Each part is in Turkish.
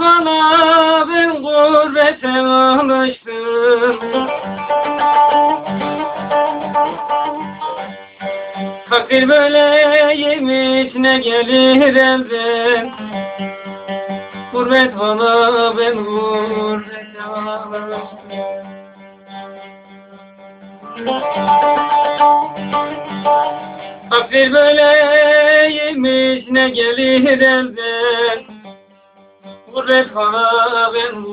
bana ben gurbete alıştım. Takdir böyleymiş ne gelir elden Gurbet bana ben gurbete alıştım. Takdir böyleymiş ne gelir elden Gurbet bana ben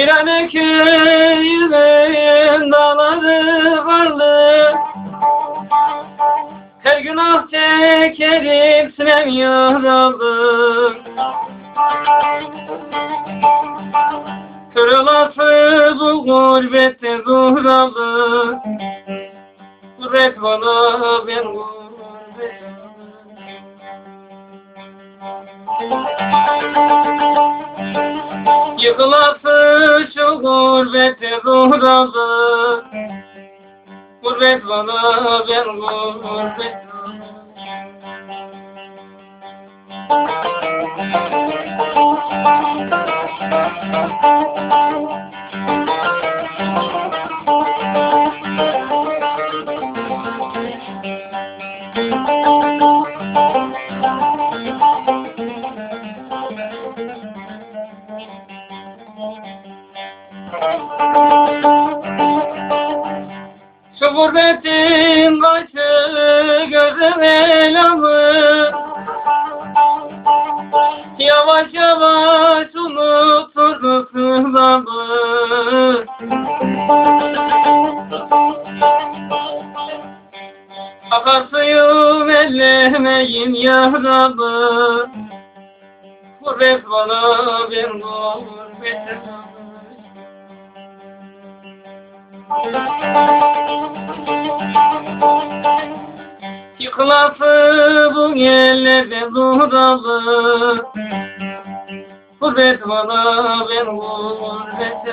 gurbet Virane köyünün dağları varlı. Her gün ah çekerim sinem yaralı Kırılası bu gurbette duralı Gurbet bana ben gurbet Yıkılası şu gurbete duralı Gurbet bana ben gurbet Şu gurbetin başı gözüm elamı Yavaş yavaş unuturdu sızlamı Akarsuyum ellemeyin yaralı. Gurbet bana bir gurbet Yıkılası bu yerlerde duralı. Bu bana ben gurbet